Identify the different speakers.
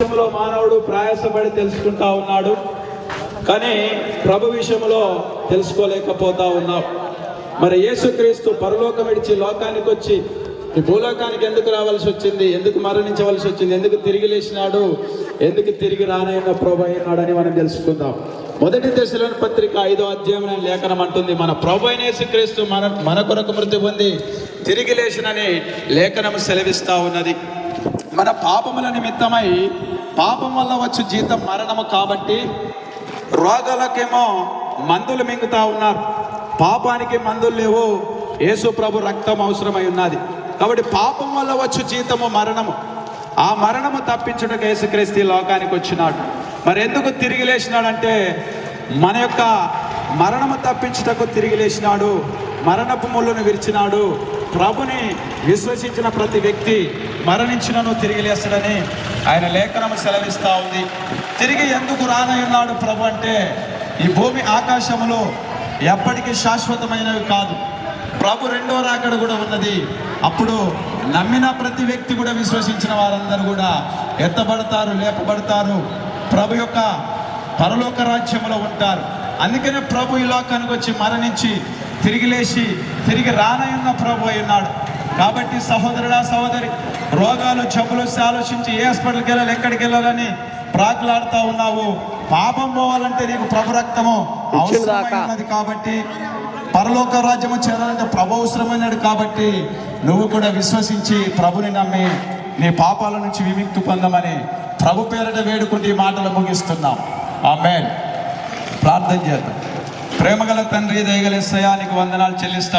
Speaker 1: విషయంలో మానవుడు ప్రయాసపడి తెలుసుకుంటా ఉన్నాడు. కానీ ప్రభు విషయంలో తెలుసుకోలేకపోతా ఉన్నాం. మరి యేసుక్రీస్తు పరలోకం విడిచి లోకానికి వచ్చి ఈ భూలోకానికి ఎందుకు రావాల్సి వచ్చింది? ఎందుకు మరణించవలసి వచ్చింది? ఎందుకు తిరిగి లేచినాడు? ఎందుకు తిరిగి రానైన ప్రభు అయినాడని మనం తెలుసుకుందాం. మొదటి దశలోని పత్రిక ఐదో అధ్యాయం లేఖనం అంటుంది మన ప్రభు అయిన యేసుక్రీస్తు మన మన కొరకు మృతి పొంది తిరిగి లేచినని లేఖనం సెలవిస్తా ఉన్నది. మన పాపముల నిమిత్తమై పాపం వల్ల వచ్చు జీతం మరణము కాబట్టి రోగాలకేమో మందులు మింగుతా ఉన్నారు. పాపానికి మందులు లేవు. యేసు ప్రభు రక్తం అవసరమై ఉన్నది. కాబట్టి పాపం వల్ల వచ్చు జీతము మరణము. ఆ మరణము తప్పించుటకు యేసుక్రీస్తు లోకానికి వచ్చినాడు. మరి ఎందుకు తిరిగి లేచినాడంటే మన యొక్క మరణము తప్పించుటకు తిరిగి లేచినాడు. మరణపు ముళ్ళను విరిచినాడు. ప్రభుని విశ్వసించిన ప్రతి వ్యక్తి మరణించినను తిరిగి లేస్తాడని ఆయన లేఖనము సెలవిస్తా ఉంది. తిరిగి ఎందుకు రానయ్యున్నాడు ప్రభు అంటే ఈ భూమి ఆకాశములో ఎప్పటికీ శాశ్వతమైనవి కాదు. ప్రభు రెండో రాకడ కూడా ఉన్నది. అప్పుడు నమ్మిన ప్రతి వ్యక్తి కూడా విశ్వసించిన వారందరూ కూడా ఎత్తబడతారు లేపబడతారు. ప్రభు యొక్క పరలోక రాజ్యంలో ఉంటారు. అందుకనే ప్రభు ఈ లోకానికి వచ్చి మరణించి తిరిగి లేచి తిరిగి రానయ్యున్న ప్రభు అయి ఉన్నాడు. కాబట్టి సహోదరుడా సహోదరి రోగాలు జబ్బులు వస్తే ఆలోచించి ఏ హాస్పిటల్కి వెళ్ళాలి ఎక్కడికి వెళ్ళాలని ప్రాకులాడుతూ ఉన్నావు. పాపం పోవాలంటే నీకు ప్రభు రక్తము అవసరమై ఉన్నది కాబట్టి పరలోక రాజ్యము చేరాలంటే ప్రభు అవసరమైనది కాబట్టి నువ్వు కూడా విశ్వసించి ప్రభుని నమ్మి నీ పాపాల నుంచి విముక్తి పొందమని ప్రభు పేరిట వేడుకుంటూ ఈ మాటలు ముగిస్తున్నాం. ఆమెన్. ప్రార్థన చేద్దాం. ప్రేమగల తండ్రి దయగల సయానికి వందనాలు చెల్లిస్తాం